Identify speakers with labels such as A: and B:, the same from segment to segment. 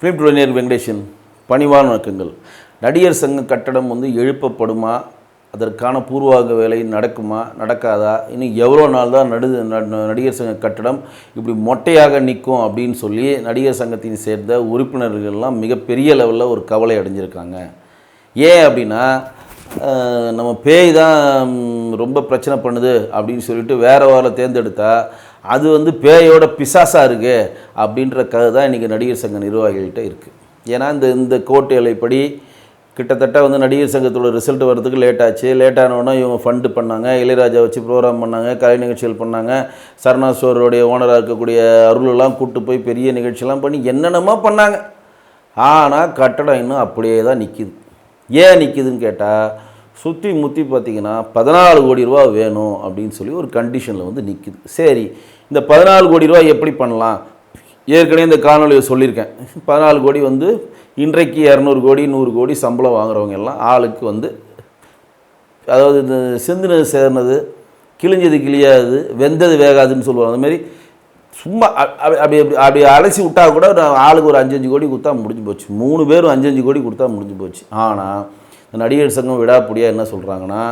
A: Film டுவெனியர் Venkatesan பணிவான வணக்கங்கள். நடிகர் சங்க கட்டடம் வந்து எழுப்பப்படுமா? அதற்கான பூர்வாக வேலை நடக்குமா? நடக்காதா? இன்னும் எவ்வளோ நாள் தான் நடு ந- நடிகர் சங்க கட்டடம் இப்படி மொட்டையாக நிற்கும் அப்படின்னு சொல்லி நடிகர் சங்கத்தின் சேர்ந்த உறுப்பினர்கள்லாம் மிகப்பெரிய லெவலில் ஒரு கவலை அடைஞ்சிருக்காங்க. ஏன் அப்படின்னா நம்ம பேய் தான் ரொம்ப பிரச்சனை பண்ணுது அப்படின்னு சொல்லிட்டு வேற வாரம் தேர்ந்தெடுத்தா அது வந்து பேயோட பிசாசா இருக்கு அப்படின்ற கதை தான் இன்றைக்கி நடிகர் சங்க நிர்வாகிகள்கிட்ட இருக்குது ஏன்னா இந்த இந்த கோட்டு எல்லைப்படி கிட்டத்தட்ட வந்து நடிகர் சங்கத்தோட ரிசல்ட் வர்றதுக்கு லேட் ஆச்சு. லேட் ஆனவுடனே இவங்க ஃபண்டு பண்ணாங்க. இளையராஜா வச்சு ப்ரோக்ராம் பண்ணாங்க. கலை நிகழ்ச்சிகள் பண்ணாங்க. சரணா ஸ்டோருடைய ஓனராக இருக்கக்கூடிய அருளெல்லாம் கூப்பிட்டு போய் பெரிய நிகழ்ச்சியெல்லாம் பண்ணி என்னென்னமோ பண்ணாங்க. ஆனால் கட்டடம் இன்னும் அப்படியே தான் நிற்கிது ஏன் நிற்கிதுன்னு கேட்டால் சுற்றி முற்றி பார்த்தீங்கன்னா பதினாலு கோடி ரூபா வேணும் அப்படின்னு சொல்லி ஒரு கண்டிஷனில் வந்து நிற்கிது சரி இந்த பதினாலு கோடி ரூபா எப்படி பண்ணலாம்? ஏற்கனவே இந்த காணொலியை சொல்லியிருக்கேன். பதினாலு கோடி வந்து இன்றைக்கு இரநூறு கோடி நூறு கோடி சம்பளம் வாங்குறவங்க எல்லாம் ஆளுக்கு வந்து அதாவது இந்த சிந்தினது சேர்னது கிழிஞ்சது கிழியாது வெந்தது வேகாதுன்னு சொல்லுவாங்க. அந்தமாரி சும்மா அ- அப்படி அப்படி அப்படி அலசி விட்டா கூட ஆளுக்கு ஒரு அஞ்சஞ்சு கோடி கொடுத்தா முடிஞ்சு போச்சு. மூணு பேரும் அஞ்சஞ்சு கோடி கொடுத்தா முடிஞ்சு போச்சு. ஆனால் நடிகர் சங்கம் விடாப்படியாக என்ன சொல்கிறாங்கன்னா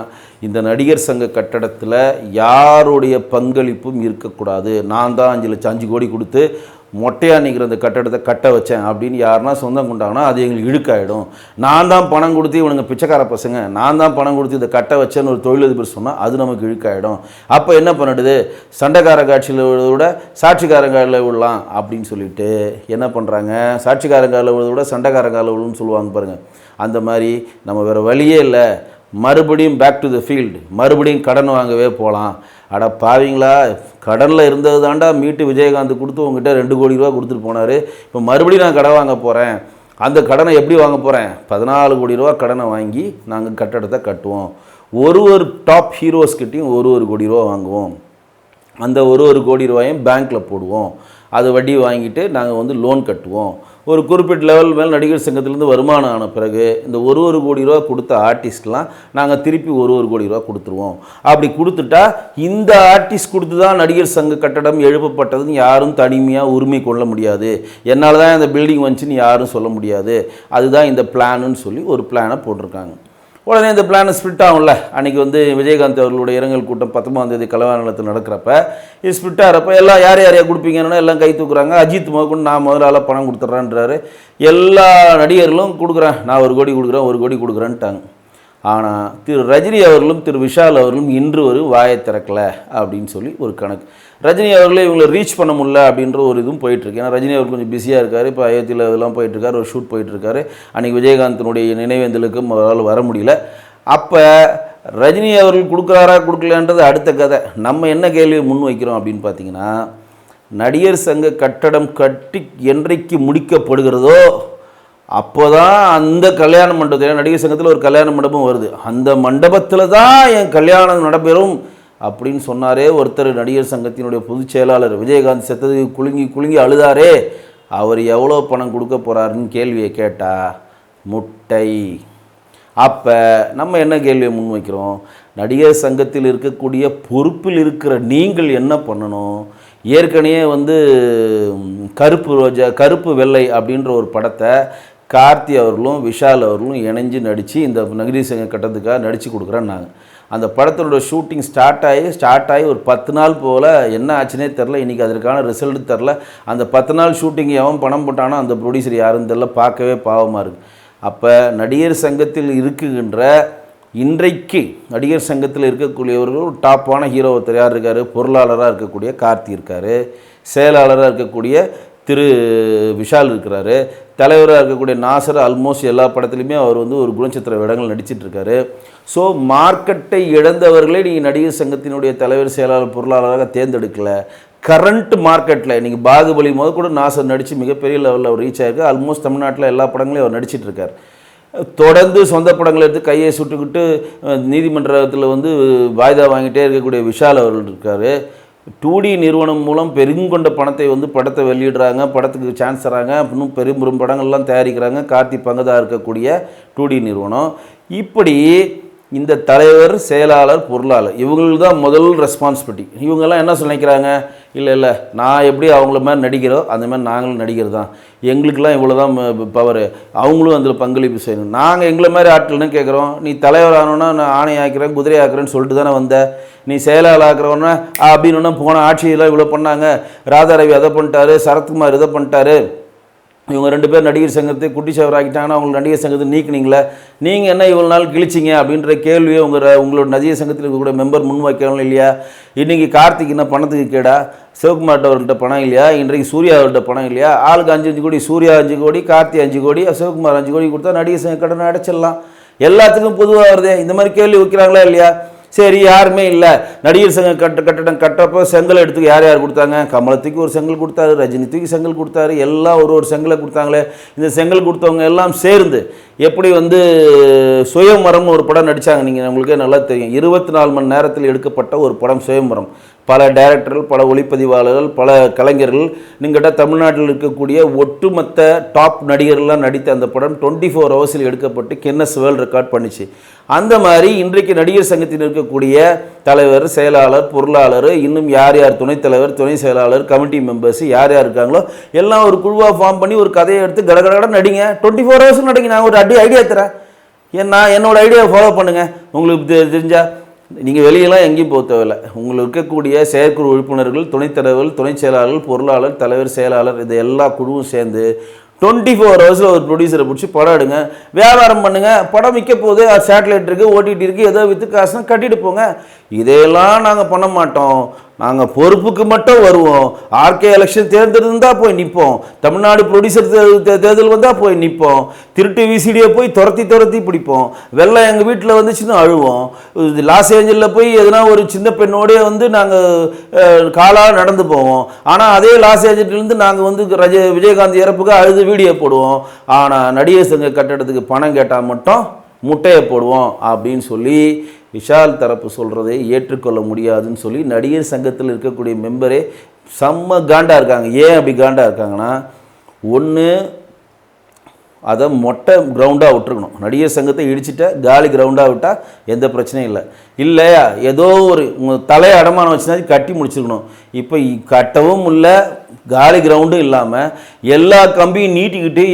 A: இந்த நடிகர் சங்க கட்டடத்தில் யாருடைய பங்களிப்பும் இருக்கக்கூடாது. நான் தான் அஞ்சு லட்சம் அஞ்சு கோடி கொடுத்து மொட்டையாக நிற்கிற அந்த கட்டடத்தை கட்ட வச்சேன் அப்படின்னு யாருன்னா சொந்தம் கொண்டாங்கன்னா அது எங்களுக்கு இழுக்காயிடும். நான் தான் பணம் கொடுத்து இவனுங்க பிச்சைக்கார பசங்க. நான் தான் பணம் கொடுத்து இதை கட்ட வச்சேன்னு ஒரு தொழிலதிபர் சொன்னால் அது நமக்கு இழுக்காயிடும். அப்போ என்ன பண்ணிடுது சண்டைக்கார காட்சியில் விட சாட்சிக்காரங்காலில் விடலாம் அப்படின்னு சொல்லிட்டு என்ன பண்ணுறாங்க சாட்சிக்காரங்காலில் விழுத விட சண்டைக்காரங்காலில் விழுன்னு சொல்லுவாங்க பாருங்கள் அந்த மாதிரி நம்ம வேறு வழியே இல்லை. மறுபடியும் பேக் டு த ஃபீல்டு மறுபடியும் கடன் வாங்கவே போகலாம். அட பாவீங்களா? கடனில் இருந்தது தாண்டா மீட்டு விஜயகாந்த் கொடுத்து உங்ககிட்ட ரெண்டு கோடி ரூபா கொடுத்துட்டு போனார். இப்போ மறுபடியும் நான் கடன் வாங்க போகிறேன் அந்த கடனை எப்படி வாங்க போகிறேன் பதினாலு கோடி ரூபா கடனை வாங்கி நாங்கள் கட்டடத்தை கட்டுவோம். ஒரு ஒரு டாப் ஹீரோஸ்கிட்டையும் ஒரு ஒரு கோடி ரூபா வாங்குவோம். அந்த ஒரு ஒரு கோடி ரூபாயும் பேங்க்கில் போடுவோம். அது வட்டி வாங்கிட்டு நாங்கள் வந்து லோன் கட்டுவோம். ஒரு குறிப்பிட்ட லெவல் மேல் நடிகர் சங்கத்திலேருந்து வருமானம் ஆன பிறகு இந்த ஒரு ஒரு கோடி ரூபா கொடுத்த ஆர்டிஸ்ட்லாம் நாங்கள் திருப்பி ஒரு ஒரு கோடி ரூபா கொடுத்துருவோம். அப்படி கொடுத்துட்டா இந்த ஆர்டிஸ்ட் கொடுத்து தான் நடிகர் சங்க கட்டடம் எழுப்பப்பட்டதுன்னு யாரும் தனிமையாக உரிமை கொள்ள முடியாது. என்னால் தான் இந்த பில்டிங் வந்துச்சுன்னு யாரும் சொல்ல முடியாது. அதுதான் இந்த பிளானுன்னு சொல்லி ஒரு பிளானை போட்டிருக்காங்க. உடனே இந்த பிளான் ஸ்பிட் ஆகும்ல. அன்றைக்கி வந்து விஜயகாந்த் அவர்களுடைய இரங்கல் கூட்டம் பத்தொம்பதாம் தேதி கலவாநிலத்தில் நடக்கிறப்ப இது ஸ்பிட் ஆகிறப்ப எல்லாம் யார் யாரையாக கொடுப்பீங்கன்னா எல்லாம் கை தூக்குறாங்க. அஜித் முதற்கொண்டு நான் முதலாள பணம் கொடுத்துட்றேன்றாரு. எல்லா நடிகர்களும் கொடுக்குறேன். நான் ஒரு கோடி கொடுக்குறேன் ஒரு கோடி கொடுக்குறேன்ட்டாங்க. ஆனால் திரு ரஜினி அவர்களும் திரு விஷால் அவர்களும் இன்று ஒரு வாயை திறக்கல அப்படின்னு சொல்லி ஒரு கணக்கு. ரஜினி அவர்களே இவங்களை ரீச் பண்ண முடியல அப்படின்ற ஒரு இதுவும் போயிட்டுருக்கு. ஏன்னா ரஜினி அவர் கொஞ்சம் பிஸியாக இருக்கார். இப்போ அயோத்தியில் இதெல்லாம் போயிட்டுருக்காரு. ஒரு ஷூட் போயிட்டுருக்காரு. அன்றைக்கி விஜயகாந்தனுடைய நினைவேந்தலுக்கும் அவரால் வர முடியல. அப்போ ரஜினி அவர்கள் கொடுக்குறாரா கொடுக்கலன்றது அடுத்த கதை. நம்ம என்ன கேள்வி முன் வைக்கிறோம் அப்படின்னு பார்த்தீங்கன்னா நடிகர் சங்க கட்டடம் கட்டி என்றைக்கு முடிக்கப்படுகிறதோ அப்போ தான் அந்த கல்யாண மண்டபத்தில் நடிகர் சங்கத்தில் ஒரு கல்யாண மண்டபம் வருது. அந்த மண்டபத்தில் தான் என் கல்யாணம் நடைபெறும் அப்படின்னு சொன்னாரே ஒருத்தர் நடிகர் சங்கத்தினுடைய பொதுச் செயலாளர் விஜயகாந்த். செத்தது குலுங்கி குலுங்கி அழுதாரே. அவர் எவ்வளோ பணம் கொடுக்க போகிறாருன்னு கேள்வியை கேட்டால் முட்டை. அப்போ நம்ம என்ன கேள்வியை முன்வைக்கிறோம்? நடிகர் சங்கத்தில் இருக்கக்கூடிய பொறுப்பில் இருக்கிற நீங்கள் என்ன பண்ணணும்? ஏற்கனவே வந்து கருப்பு ரோஜா கருப்பு வெள்ளை அப்படின்ற ஒரு படத்தை கார்த்தி அவர்களும் விஷால் அவர்களும் இணைஞ்சு நடித்து இந்த நடிகர் சங்க கட்டத்துக்காக நடித்து கொடுக்குறேன்னாங்க. அந்த படத்தோட ஷூட்டிங் ஸ்டார்ட் ஆகி ஸ்டார்ட் ஆகி ஒரு பத்து நாள் போல் என்ன ஆச்சுனே தெரில இன்றைக்கி அதற்கான ரிசல்ட் தெரில அந்த பத்து நாள் ஷூட்டிங் எவன் பணம் போட்டானோ அந்த ப்ரொடியூசர் யாருன்னு தெரில பார்க்கவே பாவமாக இருக்குது அப்போ நடிகர் சங்கத்தில் இருக்குகின்ற இன்றைக்கு நடிகர் சங்கத்தில் இருக்கக்கூடியவர்கள் ஒரு டாப்பான ஹீரோ ஒருத்தர் யார் இருக்கார்? பொருளாளராக இருக்கக்கூடிய கார்த்தி இருக்கார். செயலாளராக இருக்கக்கூடிய திரு விஷால் இருக்கிறாரு. தலைவராக இருக்கக்கூடிய நாசர் ஆல்மோஸ்ட் எல்லா படத்துலையுமே அவர் வந்து ஒரு குணச்சித்திர வேடங்கள் நடிச்சிட்ருக்காரு ஸோ மார்க்கெட்டை இழந்தவர்களே நீங்கள் நடிகர் சங்கத்தினுடைய தலைவர் செயலாளர் பொருளாளராக தேர்ந்தெடுக்கலை. கரண்ட் மார்க்கெட்டில் நீங்கள் பாகுபலி முதல் கூட நாசர் நடித்து மிகப்பெரிய லெவலில் அவர் ரீச் ஆகிருக்கு ஆல்மோஸ்ட் தமிழ்நாட்டில் எல்லா படங்களையும் அவர் நடிச்சிட்ருக்கார் தொடர்ந்து சொந்த படங்களை எடுத்து கையை சுட்டுக்கிட்டு நீதிமன்றத்தில் வந்து வாய்தா வாங்கிட்டே இருக்கக்கூடிய விஷால் அவர்கள் இருக்கார். டூ டி நிறுவனம் மூலம் பெருங்கொண்ட பணத்தை வந்து படத்தை வெளியிடுறாங்க படத்துக்கு சான்ஸ் தராங்க. இன்னும் பெரும் பெரும் படங்கள்லாம் தயாரிக்கிறாங்க. கார்த்தி பங்குதாக இருக்கக்கூடிய டூ டி நிறுவனம். இப்படி இந்த தலைவர் செயலாளர் பொருளாளர் இவங்களுக்கு தான் முதல் ரெஸ்பான்சிபிலிட்டி இவங்கெல்லாம் என்ன நினைக்கிறாங்க இல்லை இல்லை நான் எப்படி அவங்கள மாதிரி நடிக்கிறோம் அந்த மாதிரி நாங்களும் நடிக்கிறது தான் எங்களுக்கெல்லாம் இவ்வளோ தான் பவர் அவங்களும் அதில் பங்களிப்பு செய்யணும். நாங்கள் எங்களை மாதிரி ஆட்கள்னு கேட்குறோம்? நீ தலைவர் ஆகணும்னா நான் ஆணை ஆக்கிறேன் குதிரை ஆக்குறேன்னு சொல்லிட்டு தானே வந்த. நீ செயலாளர் ஆக்குறவனா அப்படின்னு போன ஆட்சியெல்லாம் இவ்வளோ பண்ணாங்க. ராதாரவி அதை பண்ணிட்டாரு சரத்குமார் இதை பண்ணிட்டாரு. இவங்க ரெண்டு பேர் நடிகர் சங்கத்தை குட்டி சேவர் ஆக்கிட்டாங்கன்னா அவங்க நடிகர் சங்கத்தை நீக்கினீங்களே நீங்கள் என்ன இவ்வளோ நாள் கிழிச்சிங்க அப்படின்ற கேள்வியை உங்கள் உங்களோட நடிகர் சங்கத்தில் இருக்கக்கூடிய மெம்பர் முன் வைக்கணும் இல்லையா? இன்றைக்கி கார்த்திக் என்ன பணத்துக்கு கேடா? சிவகுமார்ட்ட அவர்கிட்ட பணம் இல்லையா? இன்றைக்கு சூர்யா அவர்கிட்ட பணம் இல்லையா? ஆளுக்கு அஞ்சு அஞ்சு கோடி சூர்யா அஞ்சு கோடி கார்த்தி அஞ்சு கோடி சிவகுமார் அஞ்சு கோடி கொடுத்தா நடிகர் சங்க கடனை அடைச்சிடலாம். எல்லாத்துக்கும் பொதுவாக வருதே. இந்த மாதிரி கேள்வி வைக்கிறாங்களா இல்லையா? சரி யாருமே இல்லை. நடிகர் சங்க கட்ட கட்டடம் கட்டுறப்போ செங்கல் எடுத்துக்க யார் யார் கொடுத்தாங்க? கமலத்துக்கு ஒரு செங்கல் கொடுத்தாரு ரஜினித்துக்கு செங்கல் கொடுத்தாரு எல்லாம் ஒரு ஒரு செங்கலை கொடுத்தாங்களே. இந்த செங்கல் கொடுத்தவங்க எல்லாம் சேர்ந்து எப்படி வந்து சுயமரம் ஒரு படம் நடித்தாங்க நீங்கள் உங்களுக்கே நல்லா தெரியும். இருபத்தி நாலு மணி நேரத்தில் எடுக்கப்பட்ட ஒரு படம் சுயமரம் பல டைரக்டர்கள் பல ஒளிப்பதிவாளர்கள் பல கலைஞர்கள் நீங்கள்கிட்ட தமிழ்நாட்டில் இருக்கக்கூடிய ஒட்டுமொத்த டாப் நடிகர்கள்லாம் நடித்த அந்த படம் டுவெண்ட்டி ஃபோர் ஹவர்ஸில் எடுக்கப்பட்டு கென்னஸ் வேர்ல்ட் ரெக்கார்ட் பண்ணிச்சு. அந்த மாதிரி இன்றைக்கு நடிகர் சங்கத்தில் இருக்கக்கூடிய தலைவர் செயலாளர் பொருளாளர் இன்னும் யார் யார் துணைத் தலைவர் துணை செயலாளர் கமிட்டி மெம்பர்ஸ் யார் யார் இருக்காங்களோ எல்லாம் ஒரு குழுவாக ஃபார்ம் பண்ணி ஒரு கதையை எடுத்து கடகடகட நடிங்க. டுவெண்ட்டி ஃபோர் ஹவர்ஸ் நடிங்க. நான் ஒரு அடி ஐடியா தரேன். ஏன் நான் ஐடியாவை ஃபாலோ பண்ணுங்கள் உங்களுக்கு தெரிஞ்சால் நீங்கள் வெளியெல்லாம் எங்கேயும் போக தேவையில்லை. உங்களுக்கு இருக்கக்கூடிய செயற்குழு உறுப்பினர்கள் துணைத் தலைவர்கள் துணைச் செயலாளர்கள் பொருளாளர் தலைவர் செயலாளர் இது எல்லா குழுவும் சேர்ந்து டுவெண்ட்டி ஃபோர் ஹவர்ஸில் ஒரு ப்ரொடியூசரை பிடிச்சி படம் எடுங்க. வியாபாரம் பண்ணுங்க. படம் விற்க போகுது சேட்டலைட் இருக்குது ஓடிடி இருக்குது ஏதோ விற்று காசுனா கட்டிட்டு போங்க. இதையெல்லாம் நாங்கள் பண்ண மாட்டோம். நாங்கள் பொறுப்புக்கு மட்டும் வருவோம். ஆர்கே எலெக்ஷன் தேர்தல் இருந்தால் போய் நிற்போம் தமிழ்நாடு ப்ரொடியூசர் தேர்தல் வந்தால் போய் நிற்போம் திருட்டு விசிடியை போய் துரத்தி துரத்தி பிடிப்போம். வெள்ளம் எங்கள் வீட்டில் வந்துச்சுன்னு அழுவோம். இது லாஸ் ஏஞ்சலில் போய் எதனா ஒரு சின்ன பெண்ணோடய வந்து நாங்கள் காலாக நடந்து போவோம். ஆனால் அதே லாஸ் ஏஞ்சல்லேருந்து நாங்கள் வந்து ரஜ விஜயகாந்த் இறப்புக்கு அழுது வீடியோ போடுவோம். ஆனால் நடிகர் சங்க கட்டடத்துக்கு பணம் கேட்டால் மட்டும் முட்டையை போடுவோம் அப்படின்னு சொல்லி விஷால் தரப்பு சொல்கிறதை ஏற்றுக்கொள்ள முடியாதுன்னு சொல்லி நடிகர் சங்கத்தில் இருக்கக்கூடிய மெம்பரே செம்ம காண்டாக இருக்காங்க. ஏன் அப்படி காண்டாக இருக்காங்கன்னா ஒன்று அதை மொட்டை கிரவுண்டாக விட்டுருக்கணும். நடிகர் சங்கத்தை இடிச்சுட்டா காலி கிரவுண்டாக விட்டால் எந்த பிரச்சனையும் இல்லை. இல்லையா? ஏதோ ஒரு உங்கள் தலையை அடமானம் வச்சுனா கட்டி முடிச்சிருக்கணும். இப்போ கட்டவும் இல்லை காலி கிரவுண்டும் இல்லாமல் எல்லா கம்பியும் நீட்டிக்கிட்டு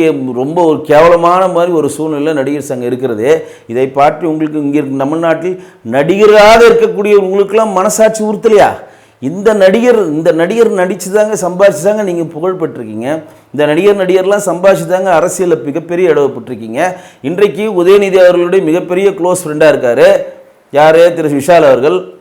A: ரொம்ப ஒரு கேவலமான மாதிரி ஒரு சூழ்நிலை நடிகர் சங்கம் இருக்கிறதே. இதை பார்த்து உங்களுக்கு இங்கே தமிழ்நாட்டில் நடிகராக இருக்கக்கூடிய உங்களுக்கெல்லாம் மனசாட்சி உறுத்தலையா? இந்த நடிகர் இந்த நடிகர் நடித்து தாங்க சம்பாதிச்சு தாங்க நீங்கள் புகழ்பெற்றிருக்கீங்க. இந்த நடிகர் நடிகர்லாம் சம்பாதிச்சு தாங்க அரசியலில் மிகப்பெரிய இடவு இன்றைக்கு உதயநிதி அவர்களுடைய மிகப்பெரிய க்ளோஸ் ஃப்ரெண்டாக இருக்கார். யார்? திரு விஷால் அவர்கள்.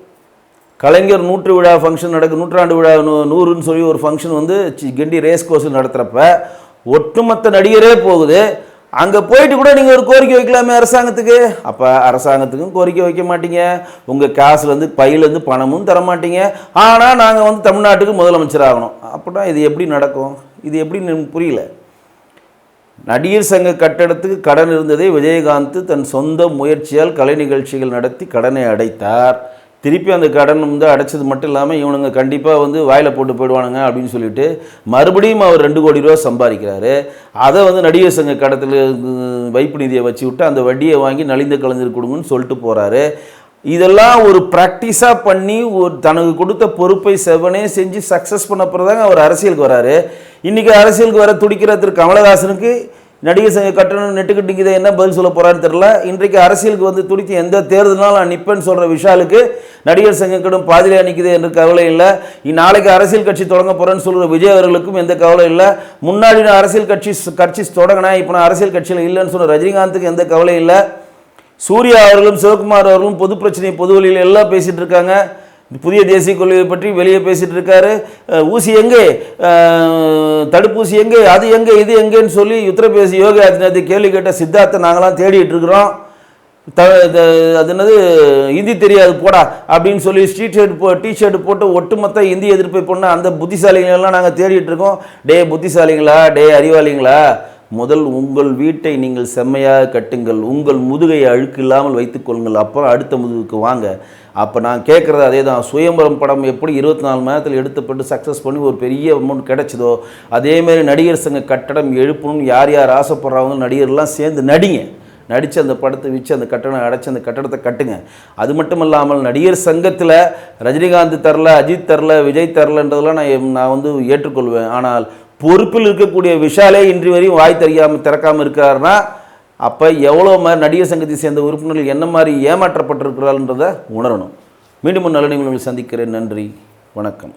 A: கலைஞர் நூற்று விழா ஃபங்க்ஷன் நடக்கு நூற்றாண்டு விழா நூ- நூறுன்னு சொல்லி ஒரு ஃபங்க்ஷன் வந்து சி- ரேஸ் கோர்ஸ் நடத்துகிறப்ப ஒட்டுமொத்த நடிகரே போகுது. அங்கே போயிட்டு கூட நீங்கள் ஒரு கோரிக்கை வைக்கலாமே அரசாங்கத்துக்கு. அப்போ அரசாங்கத்துக்கும் கோரிக்கை வைக்க மாட்டீங்க. உங்கள் காசுலேருந்து பையிலேருந்து பணமும் தர மாட்டீங்க ஆனால் நாங்கள் வந்து தமிழ்நாட்டுக்கு முதலமைச்சர் ஆகணும். அப்படின்னா இது எப்படி நடக்கும்? இது எப்படின்னு எனக்கு புரியல? நடிகர் சங்க கட்டடத்துக்கு கடன் இருந்ததை விஜயகாந்த் தன் சொந்த முயற்சியால் கலை நிகழ்ச்சிகள் நடத்தி கடனை அடைத்தார். திருப்பி அந்த கடன் வந்து அடைச்சது மட்டும் இல்லாமல் இவனுங்க கண்டிப்பாக வந்து வாயில் போட்டு போயிடுவானுங்க அப்படின்னு சொல்லிட்டு மறுபடியும் அவர் ரெண்டு கோடி ரூபா சம்பாதிக்கிறாரு. அதை வந்து நடிகர் சங்க கடத்தில் வைப்பு நிதியை வச்சு விட்டு அந்த வட்டியை வாங்கி நலிந்த கலைஞர் கொடுங்கன்னு சொல்லிட்டு போகிறாரு இதெல்லாம் ஒரு ப்ராக்டிஸாக பண்ணி ஒரு தனக்கு கொடுத்த பொறுப்பை செவனே செஞ்சு சக்ஸஸ் பண்ண பிறதாங்க அவர் அரசியலுக்கு வராரு. இன்றைக்கி அரசியலுக்கு வர துடிக்கிற திரு கமலஹாசனுக்கு நடிகர் சங்க கட்டணம் நெட்டுக்கிட்டு இதை என்ன பதில் சொல்ல போகிறான்னு தெரில இன்றைக்கு அரசியலுக்கு வந்து துடித்து எந்த தேர்தல்னாலும் நான் நிற்பேன்னு சொல்கிற விஷாலுக்கு நடிகர் சங்க கடும் பாதிரியாக நிற்குது என்ற கவலை இல்லை. நாளைக்கு அரசியல் கட்சி தொடங்க போகிறேன்னு சொல்கிற விஜய் அவர்களுக்கும் எந்த கவலை இல்லை. முன்னாடி நான் அரசியல் கட்சி கட்சி தொடங்கினேன் இப்போ நான் அரசியல் கட்சியில் இல்லைன்னு சொன்ன ரஜினிகாந்துக்கு எந்த கவலை இல்லை. சூர்யா அவர்களும் சிவகுமார் அவர்களும் பொது பிரச்சனை பொது வழியில் எல்லாம் பேசிகிட்டு இருக்காங்க. புதிய தேசிய கொள்கையை பற்றி வெளியே பேசிகிட்டு இருக்காரு. ஊசி எங்கே? தடுப்பூசி எங்கே? அது எங்கே? இது எங்கேன்னு சொல்லி உத்தரப்பிரதேச யோகி ஆதித்யநாத் கேள்வி கேட்ட சித்தார்த்தை நாங்களாம் தேடிட்டு இருக்கிறோம். த அது என்னது? இந்தி தெரியாது போடா அப்படின்னு சொல்லி ஸ்ட்ரீட் ஷர்ட் போ டிஷர்ட் போட்டு ஒட்டுமொத்த இந்தி எதிர்ப்பை பண்ண அந்த புத்திசாலிகளெல்லாம் நாங்கள் தேடிட்டு இருக்கோம். டே புத்திசாலிங்களா? டே அறிவாளிங்களா? முதல் உங்கள் வீட்டை நீங்கள் செம்மையாக கட்டுங்கள் உங்கள் முதுகை அழுக்கு இல்லாமல் வைத்துக்கொள்ளுங்கள் அப்புறம் அடுத்த முதுகுக்கு வாங்க. அப்போ நான் கேட்குறது அதே தான் சுயம்பரம் படம் எப்படி இருபத்தி நாலு மணி நேரத்தில் எடுத்துப்பட்டு சக்ஸஸ் பண்ணி ஒரு பெரிய அமௌண்ட் கிடைச்சதோ அதேமாரி நடிகர் சங்க கட்டடம் எழுப்பணும்னு யார் யார் ஆசைப்படுறாங்க நடிகர்லாம் சேர்ந்து நடிங்க. நடித்து அந்த படத்தை வச்சு அந்த கட்டணம் அடைச்சி அந்த கட்டடத்தை கட்டுங்க. அது மட்டும் இல்லாமல் நடிகர் சங்கத்தில் ரஜினிகாந்த் தரல அஜித் தரல விஜய் தரலன்றதெல்லாம் நான் நான் வந்து ஏற்றுக்கொள்வேன். ஆனால் பொறுப்பில் இருக்கக்கூடிய விஷாலே இன்று வரையும் வாய் தெரியாமல் திறக்காமல் இருக்காருன்னா அப்போ எவ்வளோ மாதிரி நடிகர் சங்கத்தை சேர்ந்த உறுப்பினர்கள் என்ன மாதிரி ஏமாற்றப்பட்டிருக்கிறாள்ன்றதை உணரணும். மீண்டும் நல்ல நிகழ்வில் சந்திக்கிறேன். நன்றி. வணக்கம்.